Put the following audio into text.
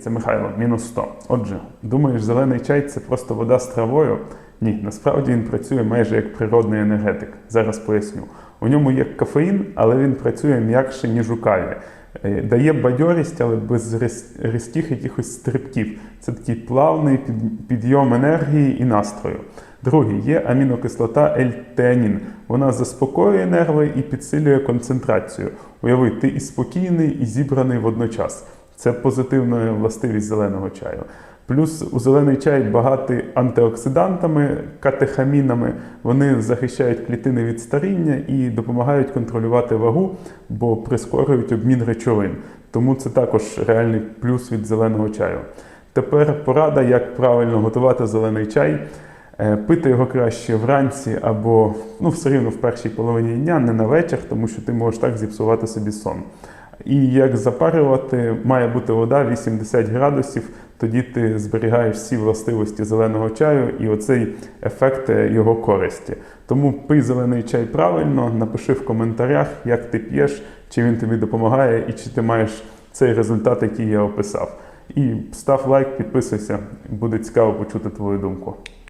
Це Михайло, мінус 100. Отже, думаєш, зелений чай це просто вода з травою? Ні, насправді він працює майже як природний енергетик. Зараз поясню. У ньому є кофеїн, але він працює м'якше, ніж у каві. Е, Дає бадьорість, але без різких якихось стрибків. Це такий плавний підйом енергії і настрою. Другий є амінокислота L-теанін. Вона заспокоює нерви і підсилює концентрацію. Уяви, ти і спокійний, і зібраний водночас. Це позитивна властивість зеленого чаю. Плюс у зелений чай багатий антиоксидантами, катехамінами. Вони захищають клітини від старіння і допомагають контролювати вагу, бо прискорюють обмін речовин. Тому це також реальний плюс від зеленого чаю. Тепер порада, як правильно готувати зелений чай. Е, Пити його краще вранці або ну, все рівно в першій половині дня, не на вечір, тому що ти можеш так зіпсувати собі сон. І як запарювати, має бути вода 80 градусів, тоді ти зберігаєш всі властивості зеленого чаю і оцей ефект е, його користі. Тому пий зелений чай правильно, напиши в коментарях, як ти п'єш, чи він тобі допомагає і чи ти маєш цей результат, який я описав. І став лайк, підписуйся, буде цікаво почути твою думку.